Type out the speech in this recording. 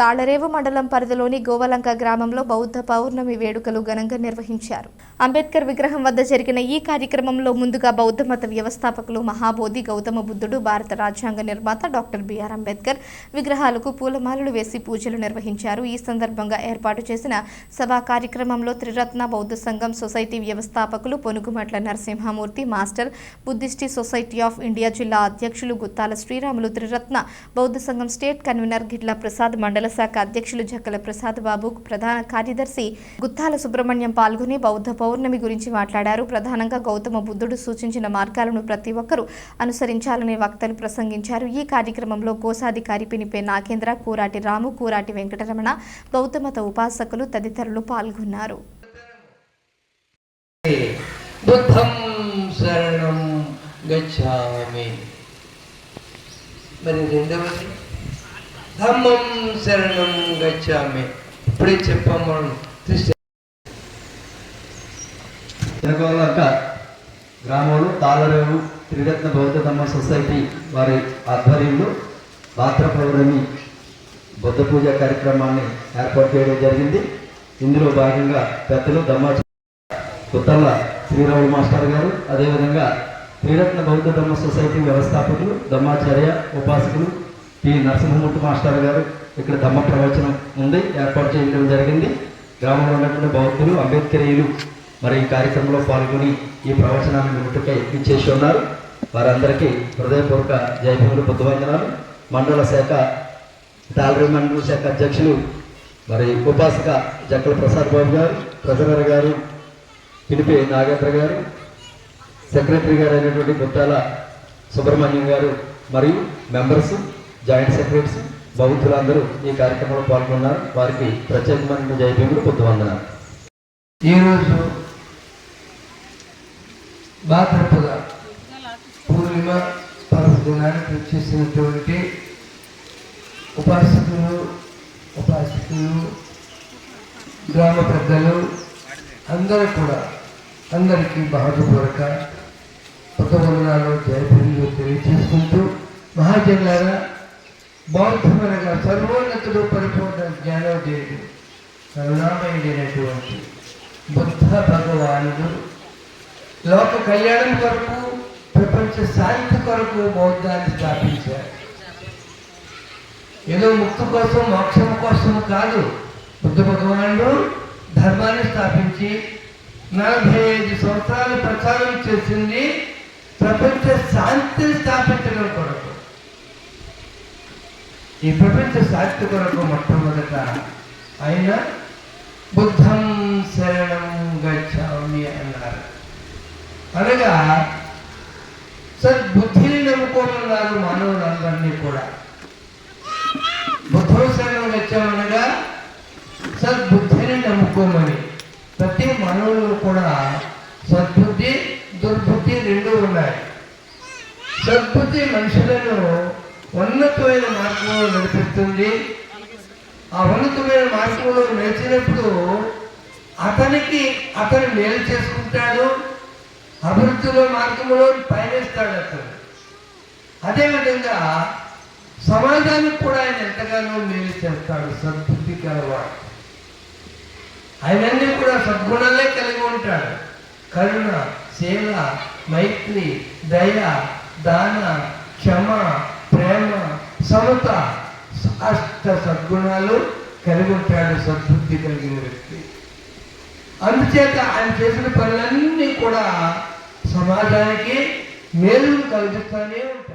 తాళరేవు మండలం పరిధిలోని గోవలంక గ్రామంలో బౌద్ధ పౌర్ణమి వేడుకలు ఘనంగా నిర్వహించారు. అంబేద్కర్ విగ్రహం వద్ద జరిగిన ఈ కార్యక్రమంలో ముందుగా బౌద్ధ మత వ్యవస్థాపకులు మహాబోధి గౌతమ బుద్ధుడు భారత రాజ్యాంగ నిర్మాత డాక్టర్ బిఆర్ అంబేద్కర్ విగ్రహాలకు పూలమాలలు వేసి పూజలు నిర్వహించారు. ఈ సందర్భంగా ఏర్పాటు చేసిన సభా కార్యక్రమంలో త్రిరత్న బౌద్ధ సంఘం సొసైటీ వ్యవస్థాపకులు Ponugumatla Narasimhamurthy master Buddhist society of India జిల్లా అధ్యక్షులు గుత్తాల శ్రీరాములు త్రిరత్న బౌద్ధ సంఘం స్టేట్ కన్వీనర్ గిట్ల ప్రసాద్ మండల శాఖ అధ్యక్షులు జక్కల ప్రసాద్ బాబు ప్రధాన కార్యదర్శి గుత్తాల సుబ్రహ్మణ్యం పాల్గొని బౌద్ధ పౌర్ణమి గురించి మాట్లాడారు. ప్రధానంగా గౌతమ బుద్ధుడు సూచించిన మార్గాలను ప్రతి ఒక్కరూ అనుసరించాలని వక్తలు ప్రసంగించారు. ఈ కార్యక్రమంలో కోశాధికారి పినిపే నాగేంద్ర కూరాటి రాము కూరాటి వెంకటరమణ బౌద్ధమత ఉపాసకులు తదితరులు పాల్గొన్నారు. బుద్ధం శరణం గచ్చామి. మరి రెండవది ధమ్మం శరణం గచ్చామి. ఇప్పుడే చెప్పాం మనం. త్రిశ- గ్రామంలో తాళరేవు త్రిరత్న బౌద్ధ ధర్మ సొసైటీ వారి ఆధ్వర్యంలో భాద్ర పౌర్ణమి బుద్ధ పూజ కార్యక్రమాన్ని ఏర్పాటు చేయడం జరిగింది. ఇందులో భాగంగా పెద్దలు దమ్మా కుత్తల్ల శ్రీరాములు మాస్టర్ గారు అదేవిధంగా త్రిరత్న బౌద్ధ ధర్మ సొసైటీ వ్యవస్థాపకులు ధమ్మాచార్య ఉపాసకులు పి. నరసింహమూర్తి మాస్టర్ గారు ఇక్కడ ధమ్మ ప్రవచనం ఉంది ఏర్పాటు చేయడం జరిగింది. గ్రామంలో ఉన్నటువంటి బౌద్ధులు అంబేద్కరీయులు మరి ఈ కార్యక్రమంలో పాల్గొని ఈ ప్రవచనాన్ని వినుటకై ఇచ్చేసి ఉన్నారు. వారందరికీ హృదయపూర్వక జయభూములు బుద్ధవందనాలు. మండల శాఖ తాళరి మండల శాఖ అధ్యక్షులు మరి ఉపాసక జక్కల ప్రసాద్ బాబు గారు ట్రెజరర్ గారు పిలిపి నాగేంద్ర గారు సెక్రటరీ గారు అయినటువంటి గుత్తాల సుబ్రహ్మణ్యం గారు మరియు మెంబర్స్ జాయింట్ సెక్రటరీస్ బౌద్ధులందరూ ఈ కార్యక్రమంలో పాల్గొన్నారు. వారికి ప్రత్యేకమైన జయభీములు పొద్దువందనాలు ఈరోజు భాద్రపద పూర్ణిమ పర్వదినానికి వచ్చేసినటువంటి ఉపాసకులు ఉపాసకులు గ్రామ పెద్దలు అందరూ కూడా అందరికీ బహుపూర్వక పదవందనాలు జయపురులు తెలియజేసుకుంటూ మహాజనులారా బౌద్ధమనగా సర్వోన్నతుడు పరిపూర్ణ జ్ఞానోదయుడు కరుణామయుడైనటువంటి బుద్ధ భగవానుడు. లోక కళ్యాణం కొరకు ప్రపంచ శాంతి కొరకు బౌద్ధాన్ని స్థాపించారు. ఏదో ముక్తి కోసం మోక్షం కోసం కాదు. బుద్ధ భగవానుడు ధర్మాన్ని స్థాపించి నలభై ఐదు సంవత్సరాలు ప్రచారం చేసింది ప్రపంచ శాంతిని స్థాపించడం కొరకు. ఈ ప్రపంచ శాంతి కొరకు మొట్టమొదట ఆయన బుద్ధం శరణం గచ్చామి అన్నారు. అనగా సద్బుద్ధిని నమ్ముకోమన్నారు మానవులందరినీ కూడా. బుద్ధం శరణం గచ్చామనగా సద్బుద్ధిని నమ్ముకోమని. ప్రతి మానవులు కూడా సద్బుద్ధి దుర్బుద్ధి రెండు ఉన్నాయి. సద్బుద్ధి మనుషులను ఉన్నతమైన మార్గంలో నడిపిస్తుంది. ఆ ఉన్నతమైన మార్గంలో నడిచినప్పుడు అతనికి అతను మేలు చేసుకుంటాడు. అభివృద్ధిలో మార్గంలో పయనిస్తాడు అతను. అదేవిధంగా సమాజానికి కూడా ఆయన ఎంతగానో మేలు చేస్తాడు. సద్బుద్ధి కలవాడు. ఆయనన్నీ కూడా సద్గుణాలే కలిగి ఉంటాడు. కరుణ సేవ మైత్రి దయ దాన క్షమ ప్రేమ సమత అష్ట సద్గుణాలు కలిగి ఉంటాడు సద్బుద్ధి కలిగిన వ్యక్తి. అందుచేత ఆయన చేసిన పనులన్నీ కూడా సమాజానికి మేలు కలిగిస్తానే ఉంటాయి.